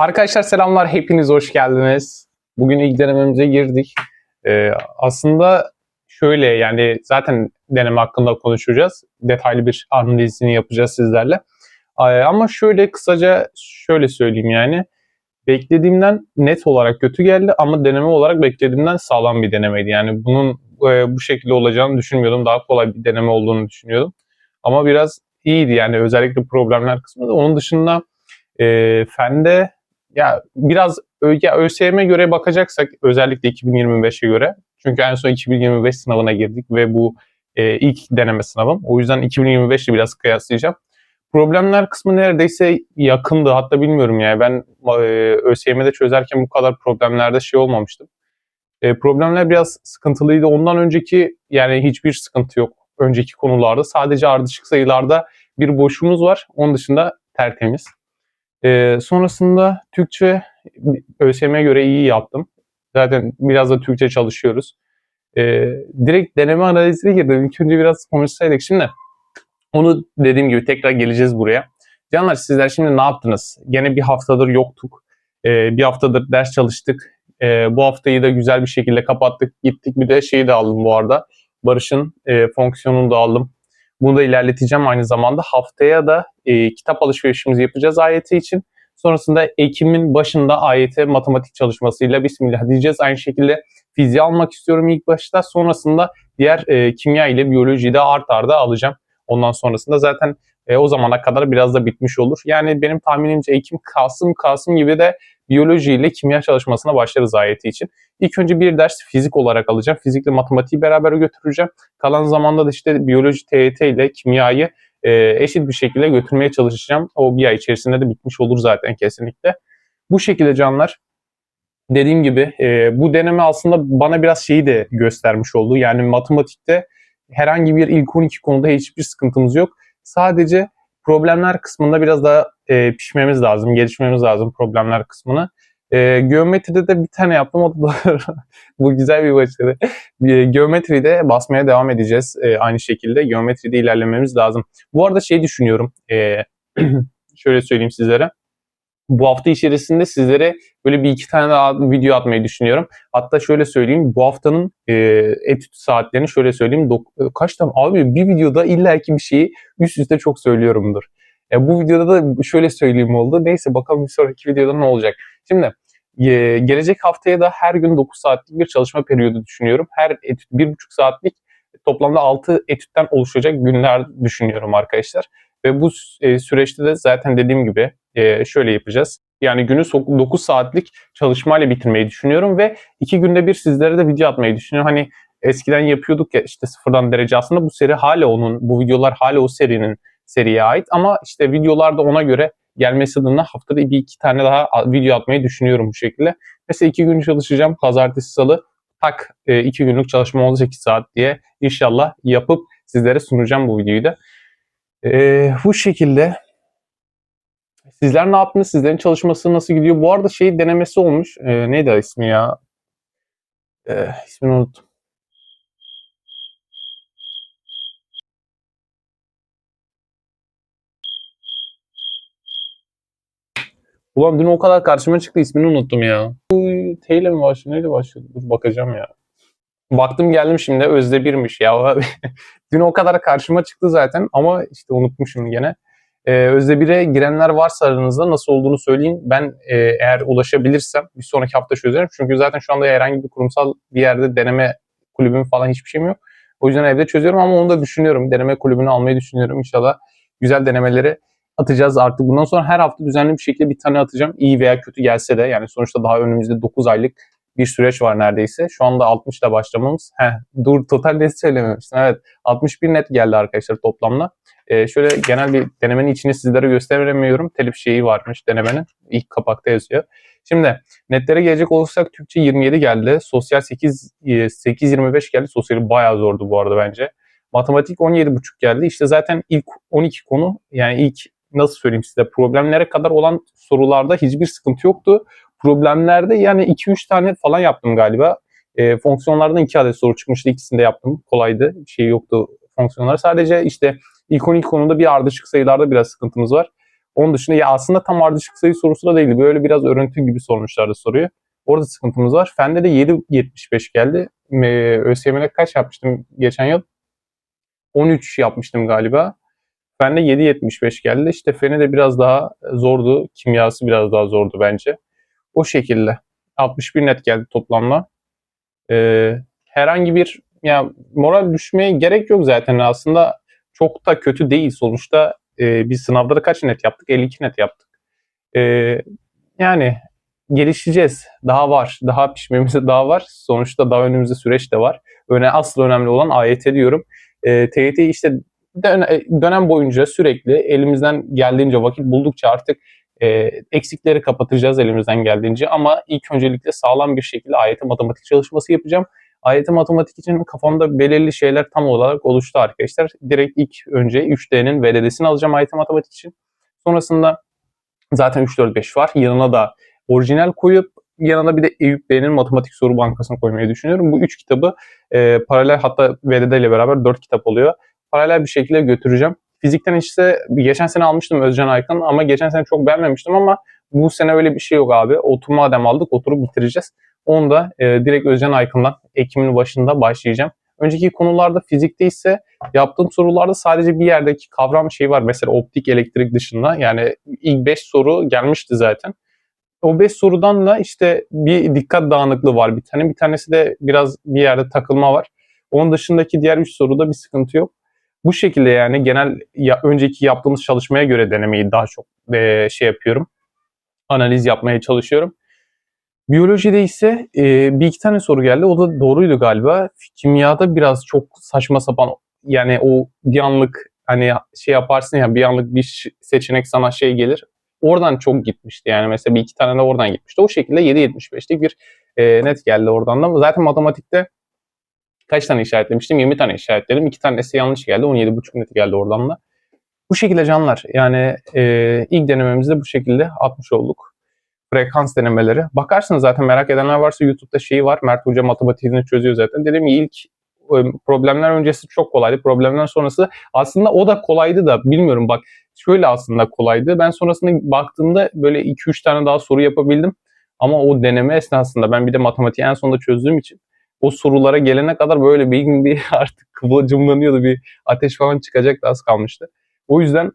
Arkadaşlar selamlar, hepiniz hoş geldiniz. Bugün ilk denememize girdik. Ee, aslında şöyle yani zaten deneme hakkında konuşacağız. Detaylı bir analizini yapacağız sizlerle. Ee, ama şöyle kısaca şöyle söyleyeyim yani. Beklediğimden net olarak kötü geldi ama deneme olarak beklediğimden sağlam bir denemeydi. Yani bunun e, bu şekilde olacağını düşünmüyordum. Daha kolay bir deneme olduğunu düşünüyordum. Ama biraz iyiydi yani özellikle problemler kısmında. Onun dışında e, fende ya biraz ya ÖSYM'e göre bakacaksak özellikle 2025'e göre çünkü en son 2025 sınavına girdik ve bu e, ilk deneme sınavım. O yüzden 2025 ile biraz kıyaslayacağım. Problemler kısmı neredeyse yakındı. Hatta bilmiyorum yani ben e, ÖSYM'de çözerken bu kadar problemlerde şey olmamıştım. E, problemler biraz sıkıntılıydı. Ondan önceki yani hiçbir sıkıntı yok. Önceki konularda sadece ardışık sayılarda bir boşluğumuz var. Onun dışında tertemiz. Ee, sonrasında Türkçe ÖSYM'e göre iyi yaptım. Zaten biraz da Türkçe çalışıyoruz. Ee, direkt deneme analizine girdim. İlk önce biraz konuşsaydık. Şimdi onu dediğim gibi tekrar geleceğiz buraya. Canlar sizler şimdi ne yaptınız? Gene bir haftadır yoktuk. Ee, bir haftadır ders çalıştık. Ee, bu haftayı da güzel bir şekilde kapattık. Gittik bir de şeyi de aldım bu arada. Barış'ın e, fonksiyonunu da aldım. Bunu da ilerleteceğim aynı zamanda. Haftaya da e, kitap alışverişimizi yapacağız AYT için. Sonrasında Ekim'in başında AYT matematik çalışmasıyla Bismillah diyeceğiz. Aynı şekilde fiziği almak istiyorum ilk başta. Sonrasında diğer e, kimya ile biyolojiyi de art arda alacağım. Ondan sonrasında zaten e, o zamana kadar biraz da bitmiş olur. Yani benim tahminimce Ekim, Kasım, Kasım gibi de biyoloji ile kimya çalışmasına başlarız AYT için. İlk önce bir ders fizik olarak alacağım. Fizikle matematiği beraber götüreceğim. Kalan zamanda da işte biyoloji TYT ile kimyayı e, eşit bir şekilde götürmeye çalışacağım. O bir ay içerisinde de bitmiş olur zaten kesinlikle. Bu şekilde canlar. Dediğim gibi e, bu deneme aslında bana biraz şeyi de göstermiş oldu. Yani matematikte herhangi bir ilk 12 konuda hiçbir sıkıntımız yok. Sadece problemler kısmında biraz daha e, pişmemiz lazım, gelişmemiz lazım problemler kısmını. E, geometride de bir tane yaptım. O bu güzel bir başarı. E, geometride basmaya devam edeceğiz e, aynı şekilde. Geometride ilerlememiz lazım. Bu arada şey düşünüyorum. E, şöyle söyleyeyim sizlere. Bu hafta içerisinde sizlere böyle bir iki tane daha video atmayı düşünüyorum. Hatta şöyle söyleyeyim. Bu haftanın e, etüt saatlerini şöyle söyleyeyim. Dok- kaç tane? Abi bir videoda illaki bir şeyi üst üste çok söylüyorumdur. E, bu videoda da şöyle söyleyeyim oldu. Neyse bakalım bir sonraki videoda ne olacak. Şimdi e, gelecek haftaya da her gün 9 saatlik bir çalışma periyodu düşünüyorum. Her etüt 1,5 saatlik toplamda 6 etütten oluşacak günler düşünüyorum arkadaşlar. Ve bu e, süreçte de zaten dediğim gibi e, şöyle yapacağız. Yani günü 9 saatlik çalışmayla bitirmeyi düşünüyorum ve 2 günde bir sizlere de video atmayı düşünüyorum. Hani eskiden yapıyorduk ya işte sıfırdan derece aslında bu seri hala onun, bu videolar hala o serinin seriye ait ama işte videolar da ona göre gelmesi adına haftada bir iki tane daha video atmayı düşünüyorum bu şekilde. Mesela iki gün çalışacağım. Pazartesi, salı tak e, iki günlük çalışma 18 saat diye inşallah yapıp sizlere sunacağım bu videoyu da. E, bu şekilde sizler ne yaptınız? Sizlerin çalışması nasıl gidiyor? Bu arada şey denemesi olmuş. E, neydi ismi ya? E, ismini unuttum. Ulan dün o kadar karşıma çıktı ismini unuttum ya. T ile mi başlıyor? Neyle başlıyor? Dur bakacağım ya. Baktım geldim şimdi Özde birmiş ya dün o kadar karşıma çıktı zaten ama işte unutmuşum gene. Ee, Özde 1'e girenler varsa aranızda nasıl olduğunu söyleyin. Ben e, eğer ulaşabilirsem bir sonraki hafta çözerim. Çünkü zaten şu anda herhangi bir kurumsal bir yerde deneme kulübüm falan hiçbir şeyim yok. O yüzden evde çözüyorum ama onu da düşünüyorum. Deneme kulübünü almayı düşünüyorum. İnşallah güzel denemeleri atacağız artık. Bundan sonra her hafta düzenli bir şekilde bir tane atacağım. İyi veya kötü gelse de yani sonuçta daha önümüzde 9 aylık bir süreç var neredeyse. Şu anda 60 ile başlamamız. Heh, dur total net söylememiştim. Evet 61 net geldi arkadaşlar toplamda. Ee, şöyle genel bir denemenin içini sizlere gösteremiyorum. Telif şeyi varmış denemenin. İlk kapakta yazıyor. Şimdi netlere gelecek olursak Türkçe 27 geldi. Sosyal 8 8.25 geldi. Sosyali bayağı zordu bu arada bence. Matematik 17.5 geldi. İşte zaten ilk 12 konu yani ilk nasıl söyleyeyim size problemlere kadar olan sorularda hiçbir sıkıntı yoktu. Problemlerde yani 2-3 tane falan yaptım galiba. E, fonksiyonlardan 2 adet soru çıkmıştı. İkisini de yaptım. Kolaydı. Bir şey yoktu fonksiyonlar. Sadece işte 12 konuda bir ardışık sayılarda biraz sıkıntımız var. Onun dışında ya aslında tam ardışık sayı sorusu da değildi. Böyle biraz örüntü gibi sormuşlardı soruyu. Orada sıkıntımız var. Fende de 7.75 geldi. Ee, ÖSYM'de kaç yapmıştım geçen yıl? 13 yapmıştım galiba. Fende 7.75 geldi. İşte Fene de biraz daha zordu. Kimyası biraz daha zordu bence. O şekilde. 61 net geldi toplamda. Ee, herhangi bir ya moral düşmeye gerek yok zaten aslında çok da kötü değil sonuçta e, biz sınavları kaç net yaptık 52 net yaptık e, yani gelişeceğiz daha var daha pişmemize daha var sonuçta daha önümüzde süreç de var öne asıl önemli olan AYT diyorum e, TYT işte dönem boyunca sürekli elimizden geldiğince vakit buldukça artık e, eksikleri kapatacağız elimizden geldiğince ama ilk öncelikle sağlam bir şekilde AYT matematik çalışması yapacağım. AYT matematik için kafamda belirli şeyler tam olarak oluştu arkadaşlar. Direkt ilk önce 3D'nin VDD'sini alacağım AYT matematik için. Sonrasında zaten 3-4-5 var. Yanına da orijinal koyup yanına bir de Eyüp Bey'in matematik soru bankasını koymayı düşünüyorum. Bu üç kitabı e, paralel hatta VDD ile beraber dört kitap oluyor. Paralel bir şekilde götüreceğim. Fizikten işte geçen sene almıştım Özcan Aykan ama geçen sene çok beğenmemiştim ama bu sene öyle bir şey yok abi. Otur madem aldık oturup bitireceğiz. Onu da e, direkt Özcan Aykan'dan Ekim'in başında başlayacağım. Önceki konularda fizikte ise yaptığım sorularda sadece bir yerdeki kavram şey var. Mesela optik elektrik dışında. Yani ilk 5 soru gelmişti zaten. O 5 sorudan da işte bir dikkat dağınıklığı var bir tane. Bir tanesi de biraz bir yerde takılma var. Onun dışındaki diğer 3 soruda bir sıkıntı yok. Bu şekilde yani genel ya, önceki yaptığımız çalışmaya göre denemeyi daha çok e, şey yapıyorum. Analiz yapmaya çalışıyorum. Biyolojide ise e, bir iki tane soru geldi. O da doğruydu galiba. Kimyada biraz çok saçma sapan yani o bir anlık hani şey yaparsın ya bir anlık bir seçenek sana şey gelir. Oradan çok gitmişti yani mesela bir iki tane de oradan gitmişti. O şekilde 7.75'lik bir e, net geldi oradan da. Zaten matematikte kaç tane işaretlemiştim? 20 tane işaretledim. İki tanesi yanlış geldi. 17.5 net geldi oradan da. Bu şekilde canlar. Yani e, ilk denememizde bu şekilde atmış olduk. Frekans denemeleri. Bakarsınız zaten merak edenler varsa YouTube'da şeyi var. Mert Hoca matematiğini çözüyor zaten. Dedim ilk e, problemler öncesi çok kolaydı. Problemler sonrası aslında o da kolaydı da bilmiyorum bak şöyle aslında kolaydı. Ben sonrasında baktığımda böyle 2-3 tane daha soru yapabildim. Ama o deneme esnasında ben bir de matematiği en sonunda çözdüğüm için o sorulara gelene kadar böyle bir, bir artık kıvılcımlanıyordu. Bir ateş falan çıkacak da az kalmıştı. O yüzden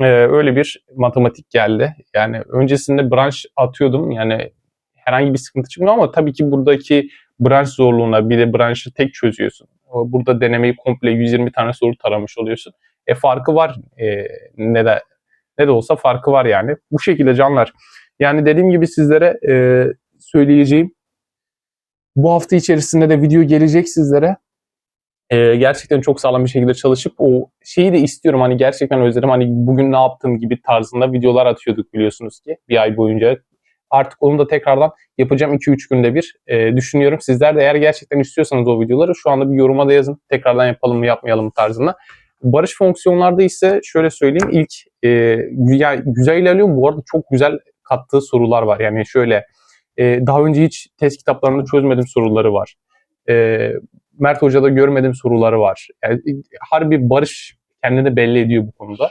e, öyle bir matematik geldi. Yani öncesinde branş atıyordum. Yani herhangi bir sıkıntı çıkmıyor ama tabii ki buradaki branş zorluğuna bir de branşı tek çözüyorsun. Burada denemeyi komple 120 tane soru taramış oluyorsun. E farkı var. E, ne de ne de olsa farkı var yani. Bu şekilde canlar. Yani dediğim gibi sizlere e, söyleyeceğim bu hafta içerisinde de video gelecek sizlere. Ee, gerçekten çok sağlam bir şekilde çalışıp o şeyi de istiyorum hani gerçekten özledim hani bugün ne yaptım gibi tarzında videolar atıyorduk biliyorsunuz ki bir ay boyunca. Artık onu da tekrardan yapacağım 2-3 günde bir e, düşünüyorum. Sizler de eğer gerçekten istiyorsanız o videoları şu anda bir yoruma da yazın. Tekrardan yapalım mı yapmayalım mı tarzında. Barış fonksiyonlarda ise şöyle söyleyeyim ilk e, yani güzel ilerliyor. Bu arada çok güzel kattığı sorular var. Yani şöyle e, daha önce hiç test kitaplarında çözmediğim soruları var. E, Mert Hoca'da görmediğim soruları var. Yani, harbi Barış kendini belli ediyor bu konuda.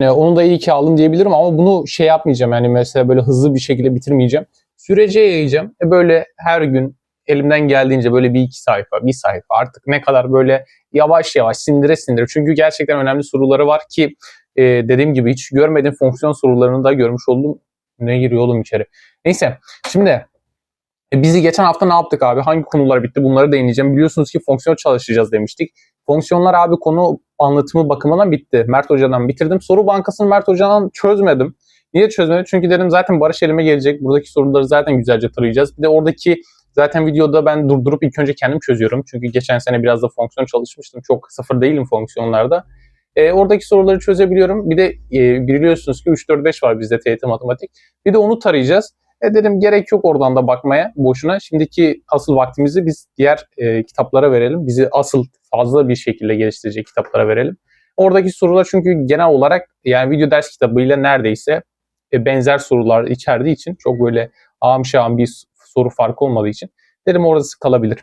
Yani e, onu da iyi ki aldım diyebilirim ama bunu şey yapmayacağım yani mesela böyle hızlı bir şekilde bitirmeyeceğim. Sürece yayacağım. E böyle her gün elimden geldiğince böyle bir iki sayfa, bir sayfa artık ne kadar böyle yavaş yavaş sindire sindire. Çünkü gerçekten önemli soruları var ki e, dediğim gibi hiç görmediğim fonksiyon sorularını da görmüş oldum. Ne giriyor oğlum içeri. Neyse şimdi e, bizi geçen hafta ne yaptık abi? Hangi konular bitti? Bunları değineceğim. Biliyorsunuz ki fonksiyon çalışacağız demiştik. Fonksiyonlar abi konu anlatımı bakımından bitti. Mert Hoca'dan bitirdim. Soru bankasını Mert Hoca'dan çözmedim. Niye çözmedim? Çünkü dedim zaten Barış elime gelecek. Buradaki soruları zaten güzelce tarayacağız. Bir de oradaki zaten videoda ben durdurup ilk önce kendim çözüyorum. Çünkü geçen sene biraz da fonksiyon çalışmıştım. Çok sıfır değilim fonksiyonlarda. E, oradaki soruları çözebiliyorum. Bir de e, biliyorsunuz ki 3-4-5 var bizde TYT matematik. Bir de onu tarayacağız. E dedim gerek yok oradan da bakmaya boşuna. Şimdiki asıl vaktimizi biz diğer e, kitaplara verelim. Bizi asıl fazla bir şekilde geliştirecek kitaplara verelim. Oradaki sorular çünkü genel olarak yani video ders kitabıyla neredeyse e, benzer sorular içerdiği için çok böyle şahım bir soru farkı olmadığı için dedim orası kalabilir.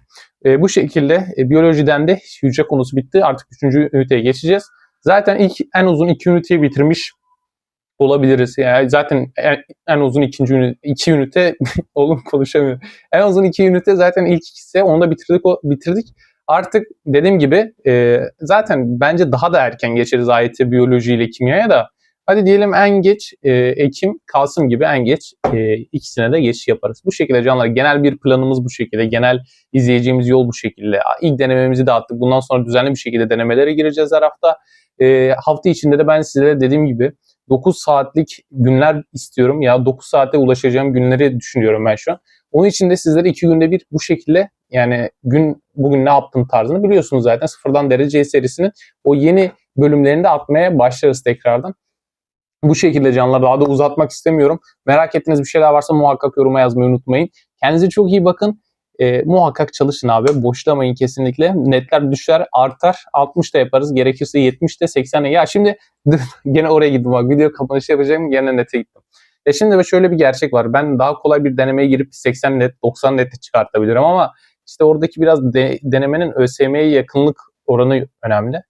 E, bu şekilde e, biyolojiden de hücre konusu bitti. Artık üçüncü üniteye geçeceğiz. Zaten ilk en uzun iki üniteyi bitirmiş olabiliriz. Yani zaten en, uzun ikinci ünite, iki ünite oğlum konuşamıyor. En uzun iki ünite zaten ilk ikisi onu da bitirdik o, bitirdik. Artık dediğim gibi e, zaten bence daha da erken geçeriz AYT biyoloji ile kimyaya da. Hadi diyelim en geç e, Ekim, Kasım gibi en geç e, ikisine de geçiş yaparız. Bu şekilde canlar genel bir planımız bu şekilde. Genel izleyeceğimiz yol bu şekilde. İlk denememizi de attık. Bundan sonra düzenli bir şekilde denemelere gireceğiz her hafta. E, hafta içinde de ben size dediğim gibi 9 saatlik günler istiyorum. Ya 9 saate ulaşacağım günleri düşünüyorum ben şu an. Onun için de sizlere iki günde bir bu şekilde yani gün bugün ne yaptın tarzını biliyorsunuz zaten. Sıfırdan dereceye serisinin o yeni bölümlerini de atmaya başlarız tekrardan. Bu şekilde canlar daha da uzatmak istemiyorum. Merak ettiğiniz bir şeyler varsa muhakkak yoruma yazmayı unutmayın. Kendinize çok iyi bakın. E, muhakkak çalışın abi. Boşlamayın kesinlikle. Netler düşer artar. 60 da yaparız. Gerekirse 70 de 80 de. Ya şimdi gene oraya gittim bak. Video kapanışı yapacağım. Gene nete gittim. Ya şimdi de şöyle bir gerçek var. Ben daha kolay bir denemeye girip 80 net 90 net çıkartabilirim ama işte oradaki biraz de, denemenin ÖSYM'ye yakınlık oranı önemli.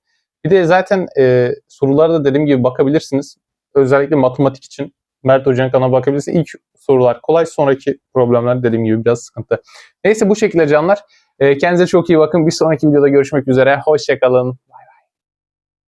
Bir de zaten e, sorulara da dediğim gibi bakabilirsiniz. Özellikle matematik için Mert Hoca'nın kanalına bakabilirsiniz. İlk sorular kolay, sonraki problemler dediğim gibi biraz sıkıntı. Neyse bu şekilde canlar. E, kendinize çok iyi bakın. Bir sonraki videoda görüşmek üzere. Hoşçakalın.